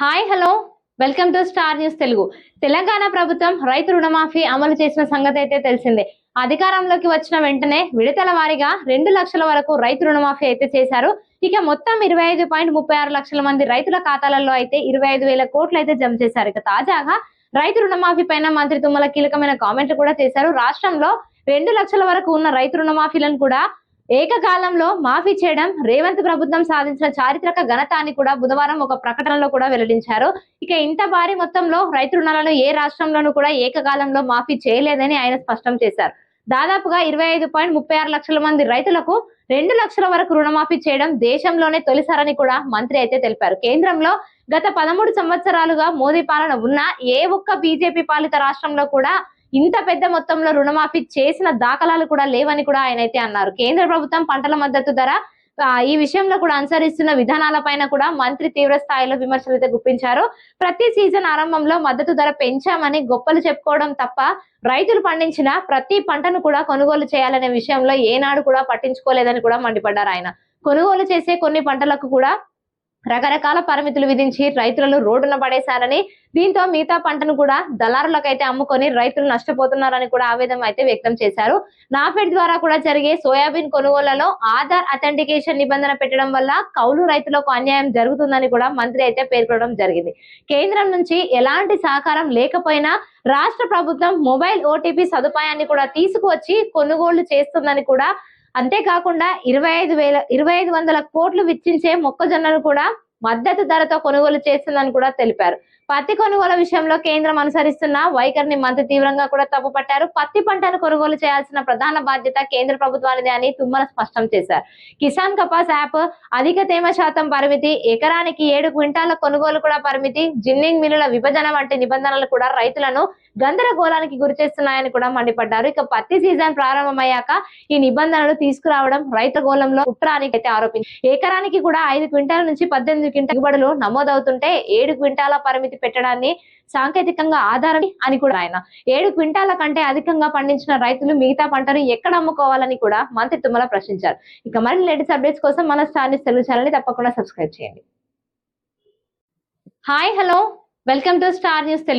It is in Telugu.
Hi hello. Welcome to Star News Telugu. Telangana ప్రభుత్వం రైతు రుణమాఫీ అమలు చేసిన సంగతి అయితే తెలిసిందే. అధికారంలోకి వచ్చిన వెంటనే విడతల వారీగా రెండు లక్షల వరకు రైతు రుణమాఫీ అయితే చేశారు. ఇక మొత్తం ఇరవై ఐదు పాయింట్ ముప్పై ఆరు లక్షల మంది రైతుల ఖాతాలలో అయితే ఇరవై ఐదు వేల కోట్లు అయితే జమ చేశారు. ఇక తాజాగా రైతు రుణమాఫీ పైన మంత్రి తుమ్మల కీలకమైన కామెంట్లు కూడా చేశారు. రాష్ట్రంలో రెండు లక్షల వరకు ఉన్న రైతు రుణమాఫీలను కూడా ఏకకాలంలో మాఫీ చేయడం రేవంత్ ప్రభుత్వం సాధించిన చారిత్రక ఘనత అని కూడా బుధవారం ఒక ప్రకటనలో కూడా వెల్లడించారు. ఇక ఇంత భారీ మొత్తంలో రైతు రుణాలను ఏ రాష్ట్రంలోనూ కూడా ఏకకాలంలో మాఫీ చేయలేదని ఆయన స్పష్టం చేశారు. దాదాపుగా ఇరవై ఐదు పాయింట్ ముప్పై ఆరు లక్షల మంది రైతులకు రెండు లక్షల వరకు రుణమాఫీ చేయడం దేశంలోనే తొలిసారని కూడా మంత్రి అయితే తెలిపారు. కేంద్రంలో గత పదమూడు సంవత్సరాలుగా మోదీ పాలన ఉన్న ఏ ఒక్క బీజేపీ పాలిత రాష్ట్రంలో కూడా ఇంత పెద్ద మొత్తంలో రుణమాఫీ చేసిన దాఖలాలు కూడా లేవని కూడా ఆయన అయితే అన్నారు. కేంద్ర ప్రభుత్వం పంటల మద్దతు ధర ఈ విషయంలో కూడా అనుసరిస్తున్న విధానాల పైన కూడా మంత్రి తీవ్ర స్థాయిలో విమర్శలు అయితే గుప్పించారు. ప్రతి సీజన్ ఆరంభంలో మద్దతు ధర పెంచామని గొప్పలు చెప్పుకోవడం తప్ప రైతులు పండించిన ప్రతి పంటను కూడా కొనుగోలు చేయాలనే విషయంలో ఏనాడు కూడా పట్టించుకోలేదని కూడా మండిపడ్డారు ఆయన. కొనుగోలు చేసే కొన్ని పంటలకు కూడా రకరకాల పరిమితులు విధించి రైతులను రోడ్డున పడేశారని దీంతో మిగతా పంటను కూడా దళారులకైతే అమ్ముకొని రైతులు నష్టపోతున్నారని కూడా ఆవేదన అయితే వ్యక్తం చేశారు. నాఫెడ్ ద్వారా కూడా జరిగే సోయాబీన్ కొనుగోళ్ళలో ఆధార్ అథెంటికేషన్ నిబంధన పెట్టడం వల్ల కౌలు రైతులకు అన్యాయం జరుగుతుందని కూడా మంత్రి అయితే పేర్కొనడం జరిగింది. కేంద్రం నుంచి ఎలాంటి సహకారం లేకపోయినా రాష్ట్ర ప్రభుత్వం మొబైల్ ఓటీపీ సదుపాయాన్ని కూడా తీసుకువచ్చి కొనుగోళ్ళు చేస్తుందని కూడా అంతేకాకుండా ఇరవై ఐదు వేల ఇరవై ఐదు వందల కోట్లు విచ్చించే మొక్కజొన్నను కూడా మద్దతు ధరతో కొనుగోలు చేస్తుందని కూడా తెలిపారు. పత్తి కొనుగోలు విషయంలో కేంద్రం అనుసరిస్తున్న వైఖరిని మంత్రి తీవ్రంగా కూడా తప్పుపట్టారు. పత్తి పంటను కొనుగోలు చేయాల్సిన ప్రధాన బాధ్యత కేంద్ర ప్రభుత్వానిది అని తుమ్మల స్పష్టం చేశారు. కిసాన్ కపాస్ యాప్ అధిక తేమ శాతం పరిమితి ఎకరానికి ఏడు క్వింటాల కొనుగోలు కూడా పరిమితి జిన్నింగ్ మిల్లుల విభజన వంటి నిబంధనలు కూడా రైతులను గందరగోళానికి గురి చేస్తున్నాయని కూడా మండిపడ్డారు. ఇక పత్తి సీజన్ ప్రారంభమయ్యాక ఈ నిబంధనలు తీసుకురావడం రైతు గోళంలో కుట్రానికి అయితే ఆరోపించారు. ఎకరానికి కూడా ఐదు క్వింటాల నుంచి పద్దెనిమిది క్వింటాల దిగుబడులు నమోదవుతుంటే ఏడు క్వింటాల పరిమితి పెట్టడాన్ని సాంకేతికంగా ఆధారం అని కూడా ఆయన. ఏడు క్వింటాల కంటే అధికంగా పండించిన రైతులు మిగతా పంటను ఎక్కడ అమ్ముకోవాలని కూడా మంత్రి తుమ్మల ప్రశ్నించారు. ఇక మరిన్ని లేటెస్ట్ అప్డేట్స్ కోసం మన స్టార్ తెలుగు ఛానల్ తప్పకుండా సబ్స్క్రైబ్ చేయండి. Hi hello. Welcome to Star News Telugu